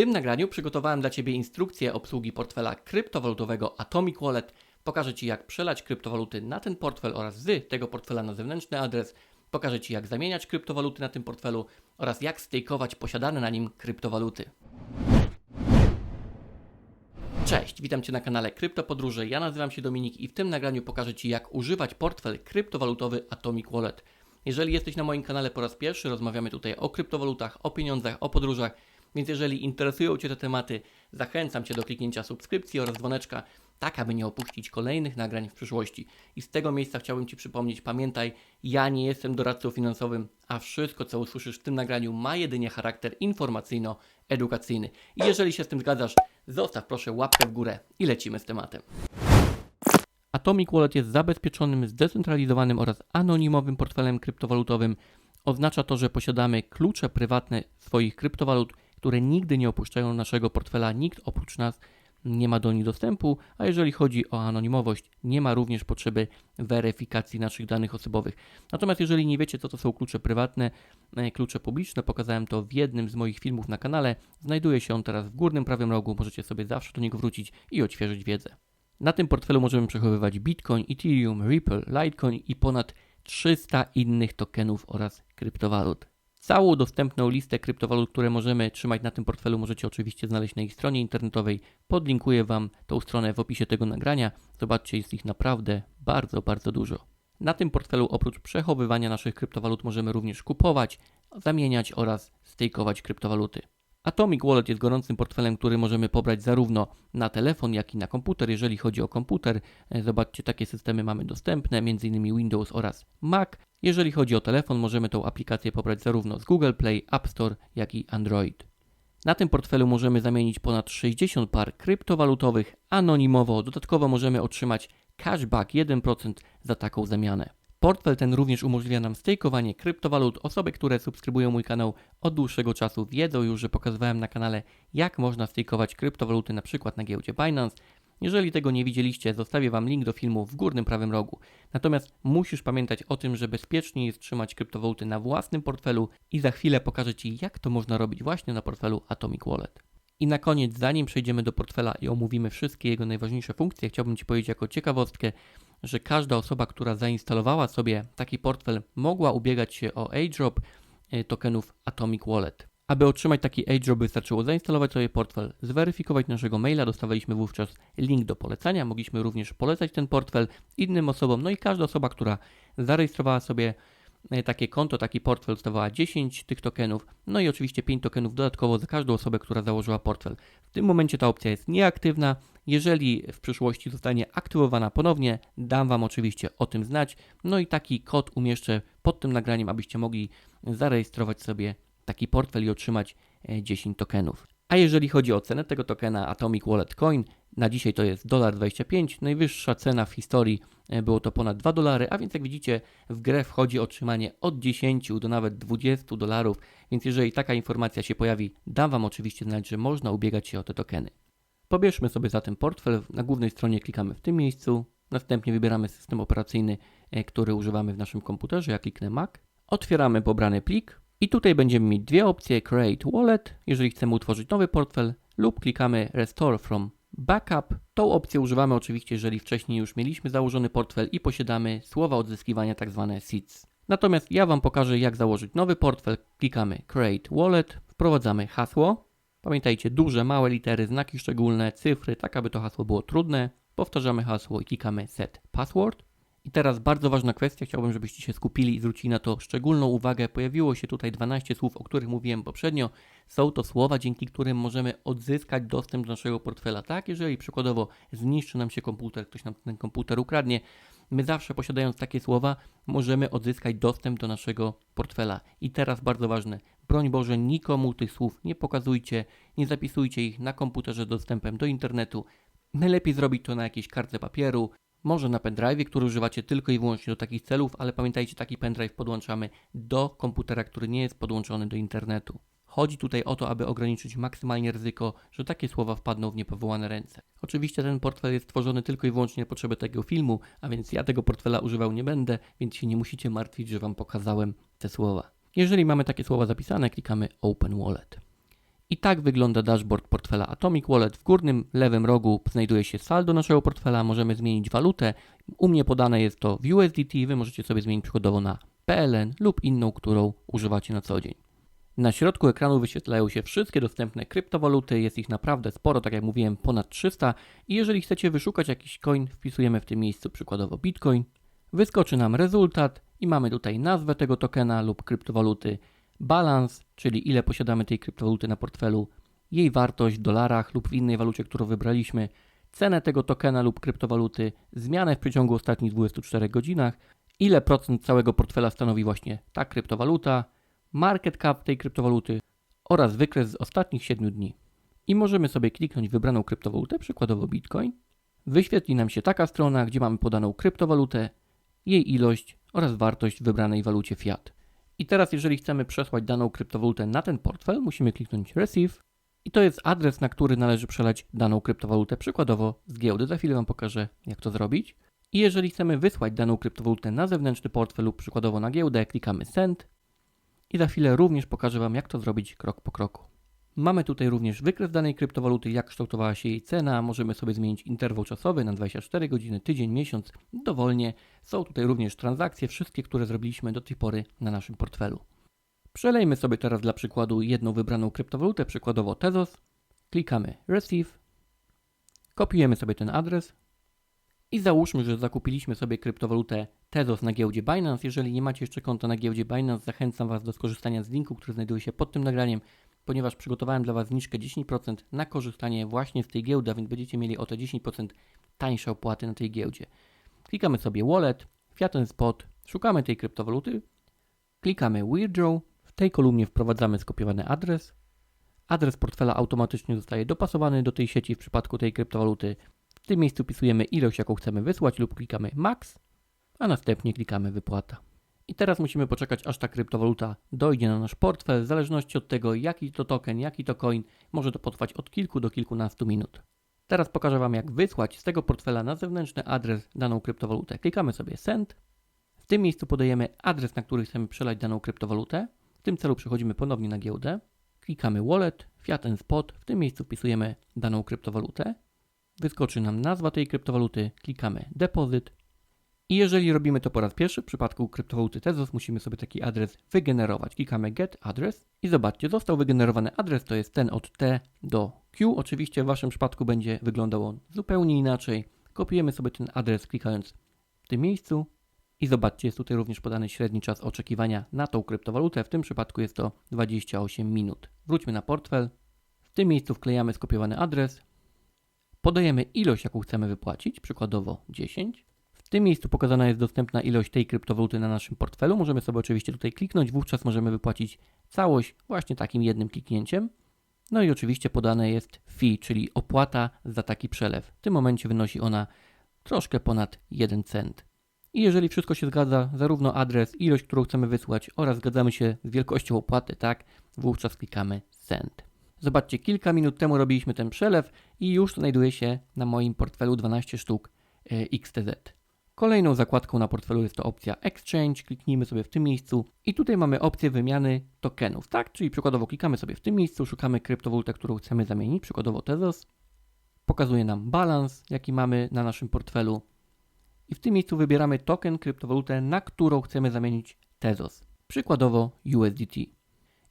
tym nagraniu przygotowałem dla Ciebie instrukcję obsługi portfela kryptowalutowego Atomic Wallet. Pokażę Ci, jak przelać kryptowaluty na ten portfel oraz z tego portfela na zewnętrzny adres. Pokażę Ci, jak zamieniać kryptowaluty na tym portfelu oraz jak stejkować posiadane na nim kryptowaluty. Cześć, witam Cię na kanale Kryptopodróże. Ja nazywam się Dominik i w tym nagraniu pokażę Ci, jak używać portfel kryptowalutowy Atomic Wallet. Jeżeli jesteś na moim kanale po raz pierwszy, rozmawiamy tutaj o kryptowalutach, o pieniądzach, o podróżach, więc jeżeli interesują Cię te tematy, zachęcam Cię do kliknięcia subskrypcji oraz dzwoneczka, tak aby nie opuścić kolejnych nagrań w przyszłości. I z tego miejsca chciałbym Ci przypomnieć, pamiętaj, ja nie jestem doradcą finansowym, a wszystko, co usłyszysz w tym nagraniu, ma jedynie charakter informacyjno-edukacyjny. I jeżeli się z tym zgadzasz, zostaw proszę łapkę w górę i lecimy z tematem. Atomic Wallet jest zabezpieczonym, zdecentralizowanym oraz anonimowym portfelem kryptowalutowym. Oznacza to, że posiadamy klucze prywatne swoich kryptowalut, które nigdy nie opuszczają naszego portfela, nikt oprócz nas nie ma do nich dostępu, a jeżeli chodzi o anonimowość, nie ma również potrzeby weryfikacji naszych danych osobowych. Natomiast jeżeli nie wiecie, co to są klucze prywatne, e, klucze publiczne, pokazałem to w jednym z moich filmów na kanale. Znajduje się on teraz w górnym prawym rogu, możecie sobie zawsze do niego wrócić i odświeżyć wiedzę. Na tym portfelu możemy przechowywać Bitcoin, Ethereum, Ripple, Litecoin i ponad 300 innych tokenów oraz kryptowalut. Całą dostępną listę kryptowalut, które możemy trzymać na tym portfelu, możecie oczywiście znaleźć na ich stronie internetowej. Podlinkuję Wam tą stronę w opisie tego nagrania. Zobaczcie, jest ich naprawdę bardzo, bardzo dużo. Na tym portfelu oprócz przechowywania naszych kryptowalut możemy również kupować, zamieniać oraz stejkować kryptowaluty. Atomic Wallet jest gorącym portfelem, który możemy pobrać zarówno na telefon, jak i na komputer. Jeżeli chodzi o komputer, e, zobaczcie, takie systemy mamy dostępne, m.in. Windows oraz Mac. Jeżeli chodzi o telefon, możemy tą aplikację pobrać zarówno z Google Play, App Store, jak i Android. Na tym portfelu możemy zamienić ponad 60 par kryptowalutowych anonimowo. Dodatkowo możemy otrzymać cashback 1% za taką zamianę. Portfel ten również umożliwia nam stejkowanie kryptowalut. Osoby, które subskrybują mój kanał od dłuższego czasu wiedzą już, że pokazywałem na kanale, jak można stejkować kryptowaluty na przykład na giełdzie Binance. Jeżeli tego nie widzieliście, zostawię Wam link do filmu w górnym prawym rogu. Natomiast musisz pamiętać o tym, że bezpiecznie jest trzymać kryptowaluty na własnym portfelu i za chwilę pokażę Ci, jak to można robić właśnie na portfelu Atomic Wallet. I na koniec, zanim przejdziemy do portfela i omówimy wszystkie jego najważniejsze funkcje, chciałbym Ci powiedzieć jako ciekawostkę, że każda osoba, która zainstalowała sobie taki portfel, mogła ubiegać się o airdrop e, tokenów Atomic Wallet. Aby otrzymać taki airdrop, wystarczyło zainstalować sobie portfel, zweryfikować naszego maila, dostawaliśmy wówczas link do polecania, mogliśmy również polecać ten portfel innym osobom, no i każda osoba, która zarejestrowała sobie takie konto, taki portfel dostawała 10 tych tokenów, no i oczywiście 5 tokenów dodatkowo za każdą osobę, która założyła portfel. W tym momencie ta opcja jest nieaktywna. Jeżeli w przyszłości zostanie aktywowana ponownie, dam Wam oczywiście o tym znać. No i taki kod umieszczę pod tym nagraniem, abyście mogli zarejestrować sobie taki portfel i otrzymać 10 tokenów. A jeżeli chodzi o cenę tego tokena Atomic Wallet Coin, na dzisiaj to jest 1,25 Najwyższa cena w historii e, było to ponad 2 dolary, a więc jak widzicie w grę wchodzi otrzymanie od 10 do nawet 20 dolarów, więc jeżeli taka informacja się pojawi, dam Wam oczywiście znać, że można ubiegać się o te tokeny. Pobierzmy sobie zatem portfel, na głównej stronie klikamy w tym miejscu, następnie wybieramy system operacyjny, e, który używamy w naszym komputerze, ja kliknę Mac, otwieramy pobrany plik i tutaj będziemy mieć dwie opcje, Create Wallet, jeżeli chcemy utworzyć nowy portfel lub klikamy Restore from Backup. Tą opcję używamy oczywiście, jeżeli wcześniej już mieliśmy założony portfel i posiadamy słowa odzyskiwania tak zwane seeds. Natomiast ja Wam pokażę jak założyć nowy portfel. Klikamy Create Wallet, wprowadzamy hasło. Pamiętajcie, duże, małe litery, znaki szczególne, cyfry, tak aby to hasło było trudne. Powtarzamy hasło i klikamy Set Password. I teraz bardzo ważna kwestia, chciałbym, żebyście się skupili i zwrócili na to szczególną uwagę. Pojawiło się tutaj 12 słów, o których mówiłem poprzednio. Są to słowa, dzięki którym możemy odzyskać dostęp do naszego portfela. Tak, jeżeli przykładowo zniszczy nam się komputer, ktoś nam ten komputer ukradnie, my zawsze posiadając takie słowa, możemy odzyskać dostęp do naszego portfela. I teraz bardzo ważne, broń Boże, nikomu tych słów nie pokazujcie, nie zapisujcie ich na komputerze dostępem do internetu. Najlepiej zrobić to na jakiejś kartce papieru, może na pendrive, który używacie tylko i wyłącznie do takich celów, ale pamiętajcie, taki pendrive podłączamy do komputera, który nie jest podłączony do internetu. Chodzi tutaj o to, aby ograniczyć maksymalnie ryzyko, że takie słowa wpadną w niepowołane ręce. Oczywiście ten portfel jest tworzony tylko i wyłącznie na potrzeby tego filmu, a więc ja tego portfela używał nie będę, więc się nie musicie martwić, że Wam pokazałem te słowa. Jeżeli mamy takie słowa zapisane, klikamy Open Wallet. I tak wygląda dashboard portfela Atomic Wallet. W górnym lewym rogu znajduje się saldo naszego portfela, możemy zmienić walutę. U mnie podane jest to w USDT, wy możecie sobie zmienić przykładowo na PLN lub inną, którą używacie na co dzień. Na środku ekranu wyświetlają się wszystkie dostępne kryptowaluty, jest ich naprawdę sporo, tak jak mówiłem, ponad 300 i jeżeli chcecie wyszukać jakiś coin, wpisujemy w tym miejscu przykładowo Bitcoin, wyskoczy nam rezultat i mamy tutaj nazwę tego tokena lub kryptowaluty, balans, czyli ile posiadamy tej kryptowaluty na portfelu, jej wartość w dolarach lub w innej walucie, którą wybraliśmy, cenę tego tokena lub kryptowaluty, zmianę w przeciągu ostatnich 24 godzinach, ile procent całego portfela stanowi właśnie ta kryptowaluta, market cap tej kryptowaluty oraz wykres z ostatnich 7 dni. I możemy sobie kliknąć wybraną kryptowalutę, przykładowo Bitcoin. Wyświetli nam się taka strona, gdzie mamy podaną kryptowalutę, jej ilość oraz wartość w wybranej walucie fiat. I teraz, jeżeli chcemy przesłać daną kryptowalutę na ten portfel, musimy kliknąć Receive i to jest adres, na który należy przelać daną kryptowalutę, przykładowo z giełdy. Za chwilę Wam pokażę, jak to zrobić. I jeżeli chcemy wysłać daną kryptowalutę na zewnętrzny portfel lub przykładowo na giełdę, klikamy Send i za chwilę również pokażę Wam, jak to zrobić krok po kroku. Mamy tutaj również wykres danej kryptowaluty, jak kształtowała się jej cena. Możemy sobie zmienić interwał czasowy na 24 godziny, tydzień, miesiąc, dowolnie. Są tutaj również transakcje, wszystkie, które zrobiliśmy do tej pory na naszym portfelu. Przelejmy sobie teraz dla przykładu jedną wybraną kryptowalutę, przykładowo Tezos. Klikamy Receive. Kopiujemy sobie ten adres. I załóżmy, że zakupiliśmy sobie kryptowalutę Tezos na giełdzie Binance. Jeżeli nie macie jeszcze konta na giełdzie Binance, zachęcam Was do skorzystania z linku, który znajduje się pod tym nagraniem, ponieważ przygotowałem dla Was zniżkę 10% na korzystanie właśnie z tej giełdy, a więc będziecie mieli o te 10% tańsze opłaty na tej giełdzie. Klikamy sobie Wallet, Fiat Spot, szukamy tej kryptowaluty, klikamy Withdraw, w tej kolumnie wprowadzamy skopiowany adres, adres portfela automatycznie zostaje dopasowany do tej sieci w przypadku tej kryptowaluty. W tym miejscu wpisujemy ilość, jaką chcemy wysłać lub klikamy Max, a następnie klikamy Wypłata. I teraz musimy poczekać, aż ta kryptowaluta dojdzie na nasz portfel. W zależności od tego, jaki to token, jaki to coin, może to potrwać od kilku do kilkunastu minut. Teraz pokażę Wam, jak wysłać z tego portfela na zewnętrzny adres daną kryptowalutę. Klikamy sobie Send. W tym miejscu podajemy adres, na który chcemy przelać daną kryptowalutę. W tym celu przechodzimy ponownie na giełdę. Klikamy Wallet, Fiat Spot. W tym miejscu wpisujemy daną kryptowalutę. Wyskoczy nam nazwa tej kryptowaluty. Klikamy Depozyt i jeżeli robimy to po raz pierwszy, w przypadku kryptowaluty Tezos musimy sobie taki adres wygenerować. Klikamy Get Address i zobaczcie, został wygenerowany adres, to jest ten od T do Q. Oczywiście w Waszym przypadku będzie wyglądał on zupełnie inaczej. Kopiujemy sobie ten adres klikając w tym miejscu i zobaczcie, jest tutaj również podany średni czas oczekiwania na tą kryptowalutę. W tym przypadku jest to 28 minut. Wróćmy na portfel. W tym miejscu wklejamy skopiowany adres. Podajemy ilość, jaką chcemy wypłacić, przykładowo 10. W tym miejscu pokazana jest dostępna ilość tej kryptowaluty na naszym portfelu. Możemy sobie oczywiście tutaj kliknąć, wówczas możemy wypłacić całość właśnie takim jednym kliknięciem. No i oczywiście podane jest fee, czyli opłata za taki przelew. W tym momencie wynosi ona troszkę ponad 1 cent. I jeżeli wszystko się zgadza, zarówno adres, ilość, którą chcemy wysłać oraz zgadzamy się z wielkością opłaty, tak, wówczas klikamy send. Zobaczcie, kilka minut temu robiliśmy ten przelew i już znajduje się na moim portfelu 12 sztuk e, XTZ. Kolejną zakładką na portfelu jest to opcja Exchange. Kliknijmy sobie w tym miejscu i tutaj mamy opcję wymiany tokenów, tak? Czyli przykładowo klikamy sobie w tym miejscu, szukamy kryptowalutę, którą chcemy zamienić, przykładowo Tezos. Pokazuje nam balans, jaki mamy na naszym portfelu. I w tym miejscu wybieramy token, kryptowalutę, na którą chcemy zamienić Tezos, przykładowo USDT.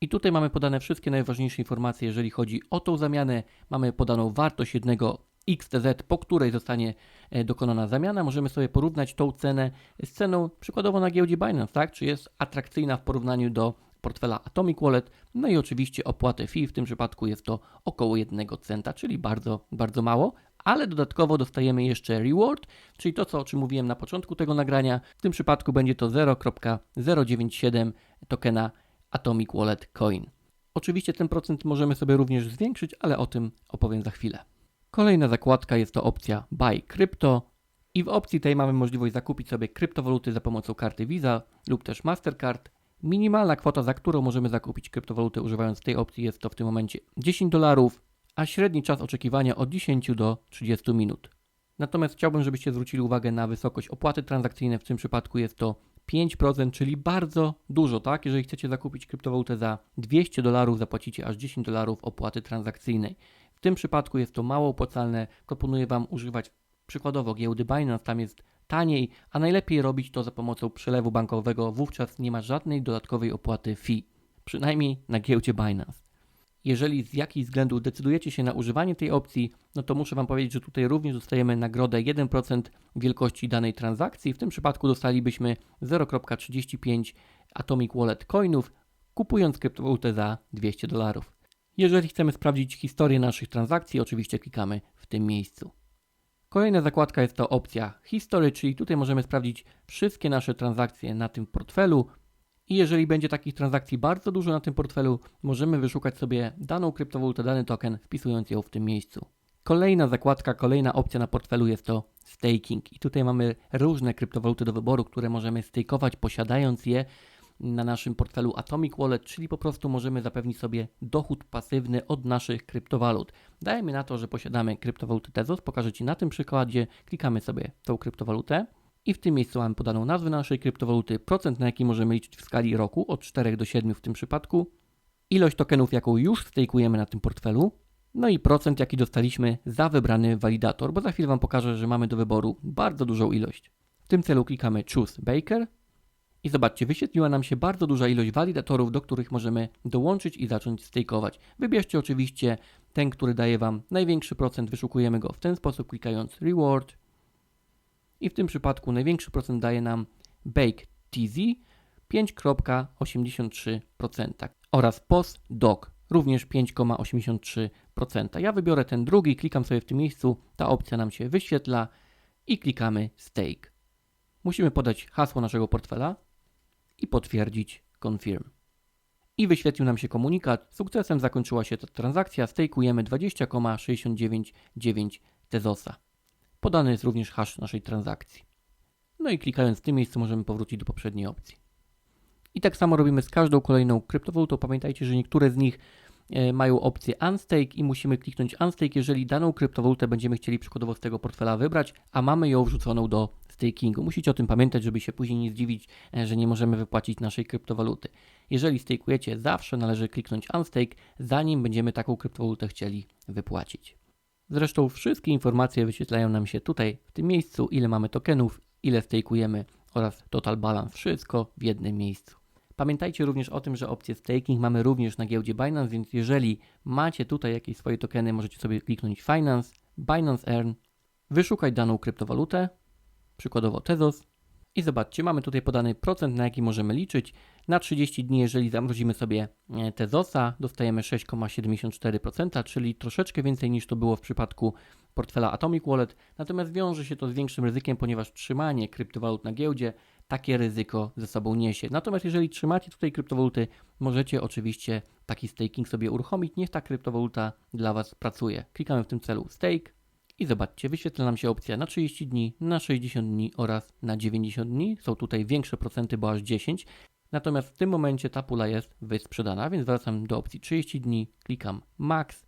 I tutaj mamy podane wszystkie najważniejsze informacje, jeżeli chodzi o tą zamianę. Mamy podaną wartość jednego XTZ, po której zostanie e, dokonana zamiana, możemy sobie porównać tą cenę z ceną przykładowo na giełdzie Binance, tak? Czy jest atrakcyjna w porównaniu do portfela Atomic Wallet, no i oczywiście opłatę fee, w tym przypadku jest to około 1 centa, czyli bardzo, bardzo mało, ale dodatkowo dostajemy jeszcze reward, czyli to, co o czym mówiłem na początku tego nagrania. W tym przypadku będzie to 0.097 tokena Atomic Wallet Coin. Oczywiście ten procent możemy sobie również zwiększyć, ale o tym opowiem za chwilę. Kolejna zakładka jest to opcja Buy Crypto i w opcji tej mamy możliwość zakupić sobie kryptowaluty za pomocą karty Visa lub też Mastercard. Minimalna kwota, za którą możemy zakupić kryptowalutę używając tej opcji jest to w tym momencie 10 dolarów, a średni czas oczekiwania od 10 do 30 minut. Natomiast chciałbym, żebyście zwrócili uwagę na wysokość opłaty transakcyjnej. W tym przypadku jest to 5%, czyli bardzo dużo, tak? Jeżeli chcecie zakupić kryptowalutę za 200 dolarów, zapłacicie aż 10 dolarów opłaty transakcyjnej. W tym przypadku jest to mało opłacalne. Proponuję Wam używać przykładowo giełdy Binance, tam jest taniej, a najlepiej robić to za pomocą przelewu bankowego, wówczas nie ma żadnej dodatkowej opłaty fee, przynajmniej na giełdzie Binance. Jeżeli z jakichś względów decydujecie się na używanie tej opcji, no to muszę Wam powiedzieć, że tutaj również dostajemy nagrodę 1% wielkości danej transakcji. W tym przypadku dostalibyśmy 0,35 Atomic Wallet coinów, kupując kryptowalutę za 200 dolarów. Jeżeli chcemy sprawdzić historię naszych transakcji, oczywiście klikamy w tym miejscu. Kolejna zakładka jest to opcja History, czyli tutaj możemy sprawdzić wszystkie nasze transakcje na tym portfelu. I jeżeli będzie takich transakcji bardzo dużo na tym portfelu, możemy wyszukać sobie daną kryptowalutę, dany token, wpisując ją w tym miejscu. Kolejna zakładka, kolejna opcja na portfelu jest to staking. I tutaj mamy różne kryptowaluty do wyboru, które możemy stakeować, posiadając je na naszym portfelu Atomic Wallet, czyli po prostu możemy zapewnić sobie dochód pasywny od naszych kryptowalut. Dajemy na to, że posiadamy kryptowalutę Tezos, pokażę Ci na tym przykładzie, klikamy sobie tą kryptowalutę i w tym miejscu mamy podaną nazwę naszej kryptowaluty, procent na jaki możemy liczyć w skali roku, od 4 do 7 w tym przypadku, ilość tokenów, jaką już stakujemy na tym portfelu, no i procent, jaki dostaliśmy za wybrany validator, bo za chwilę Wam pokażę, że mamy do wyboru bardzo dużą ilość. W tym celu klikamy Choose Baker i zobaczcie, wyświetliła nam się bardzo duża ilość walidatorów, do których możemy dołączyć i zacząć stakeować. Wybierzcie oczywiście ten, który daje Wam największy procent, wyszukujemy go w ten sposób, klikając Reward. I w tym przypadku największy procent daje nam Bake TZ 5,83% oraz POS Doc również 5,83%. Ja wybiorę ten drugi, klikam sobie w tym miejscu, ta opcja nam się wyświetla i klikamy Stake. Musimy podać hasło naszego portfela i potwierdzić Confirm. I wyświetlił nam się komunikat. Sukcesem zakończyła się ta transakcja. Stakujemy 20,699 Tezosa. Podany jest również hash naszej transakcji. No i klikając w tym miejscu możemy powrócić do poprzedniej opcji. I tak samo robimy z każdą kolejną kryptowalutą. Pamiętajcie, że niektóre z nich e, mają opcję Unstake i musimy kliknąć Unstake, jeżeli daną kryptowalutę będziemy chcieli przykładowo z tego portfela wybrać, a mamy ją wrzuconą do stakingu. Musicie o tym pamiętać, żeby się później nie zdziwić, e, że nie możemy wypłacić naszej kryptowaluty. Jeżeli stakujecie, zawsze należy kliknąć Unstake, zanim będziemy taką kryptowalutę chcieli wypłacić. Zresztą wszystkie informacje wyświetlają nam się tutaj, w tym miejscu, ile mamy tokenów, ile stakujemy oraz total balance. Wszystko w jednym miejscu. Pamiętajcie również o tym, że opcję staking mamy również na giełdzie Binance, więc jeżeli macie tutaj jakieś swoje tokeny, możecie sobie kliknąć Finance, Binance Earn, wyszukać daną kryptowalutę, przykładowo Tezos. I zobaczcie, mamy tutaj podany procent, na jaki możemy liczyć. Na 30 dni, jeżeli zamrozimy sobie e, Tezosa, dostajemy 6,74%, czyli troszeczkę więcej niż to było w przypadku portfela Atomic Wallet. Natomiast wiąże się to z większym ryzykiem, ponieważ trzymanie kryptowalut na giełdzie takie ryzyko ze sobą niesie. Natomiast jeżeli trzymacie tutaj kryptowaluty, możecie oczywiście taki staking sobie uruchomić. Niech ta kryptowaluta dla Was pracuje. Klikamy w tym celu Stake i zobaczcie, wyświetla nam się opcja na 30 dni, na 60 dni oraz na 90 dni. Są tutaj większe procenty, bo aż 10. Natomiast w tym momencie ta pula jest wysprzedana, więc wracam do opcji 30 dni, klikam Max.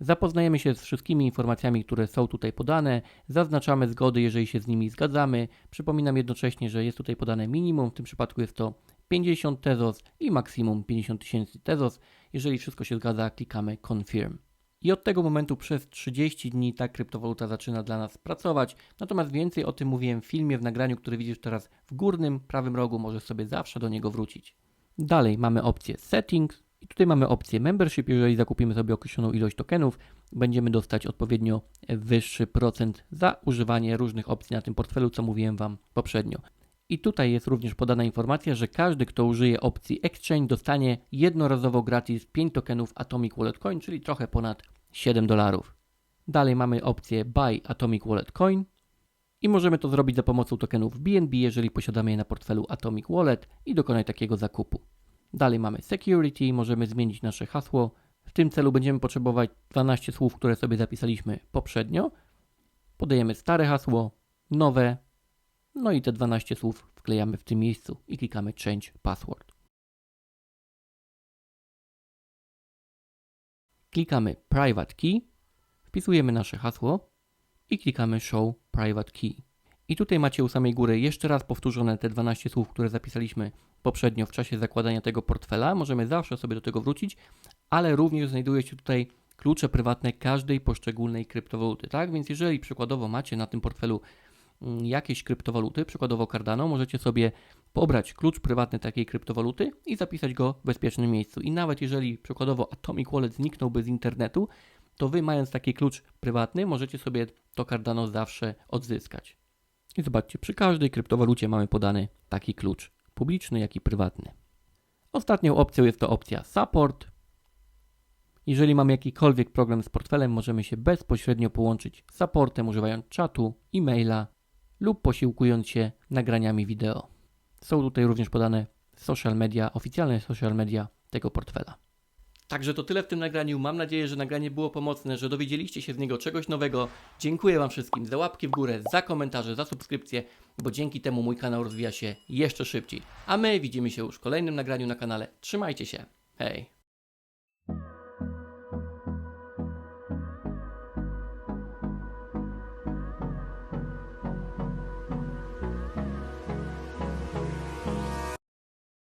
Zapoznajemy się z wszystkimi informacjami, które są tutaj podane, zaznaczamy zgody, jeżeli się z nimi zgadzamy. Przypominam jednocześnie, że jest tutaj podane minimum, w tym przypadku jest to 50 tezos i maksimum 50 tysięcy tezos. Jeżeli wszystko się zgadza, klikamy Confirm. I od tego momentu przez 30 dni ta kryptowaluta zaczyna dla nas pracować. Natomiast więcej o tym mówiłem w filmie, w nagraniu, który widzisz teraz w górnym prawym rogu. Możesz sobie zawsze do niego wrócić. Dalej mamy opcję Settings i tutaj mamy opcję Membership. Jeżeli zakupimy sobie określoną ilość tokenów, będziemy dostać odpowiednio wyższy procent za używanie różnych opcji na tym portfelu, co mówiłem Wam poprzednio. I tutaj jest również podana informacja, że każdy, kto użyje opcji Exchange, dostanie jednorazowo gratis 5 tokenów Atomic Wallet Coin, czyli trochę ponad 7 dolarów. Dalej mamy opcję Buy Atomic Wallet Coin i możemy to zrobić za pomocą tokenów BNB, jeżeli posiadamy je na portfelu Atomic Wallet i dokonać takiego zakupu. Dalej mamy Security, możemy zmienić nasze hasło. W tym celu będziemy potrzebować 12 słów, które sobie zapisaliśmy poprzednio. Podajemy stare hasło, nowe, no i te 12 słów wklejamy w tym miejscu i klikamy Change Password. Klikamy Private Key, wpisujemy nasze hasło i klikamy Show Private Key. I tutaj macie u samej góry jeszcze raz powtórzone te 12 słów, które zapisaliśmy poprzednio w czasie zakładania tego portfela. Możemy zawsze sobie do tego wrócić, ale również znajduje się tutaj klucze prywatne każdej poszczególnej kryptowaluty, tak? Więc jeżeli przykładowo macie na tym portfelu mm, jakieś kryptowaluty, przykładowo Cardano, możecie sobie pobrać klucz prywatny takiej kryptowaluty i zapisać go w bezpiecznym miejscu. I nawet jeżeli przykładowo Atomic Wallet zniknąłby z internetu, to wy mając taki klucz prywatny, możecie sobie to Cardano zawsze odzyskać. I zobaczcie, przy każdej kryptowalucie mamy podany taki klucz, publiczny jak i prywatny. Ostatnią opcją jest to opcja Support. Jeżeli mamy jakikolwiek problem z portfelem, możemy się bezpośrednio połączyć z supportem używając czatu, e-maila lub posiłkując się nagraniami wideo. Są tutaj również podane social media, oficjalne social media tego portfela. Także to tyle w tym nagraniu. Mam nadzieję, że nagranie było pomocne, że dowiedzieliście się z niego czegoś nowego. Dziękuję Wam wszystkim za łapki w górę, za komentarze, za subskrypcję, bo dzięki temu mój kanał rozwija się jeszcze szybciej. A my widzimy się już w kolejnym nagraniu na kanale. Trzymajcie się. Hej!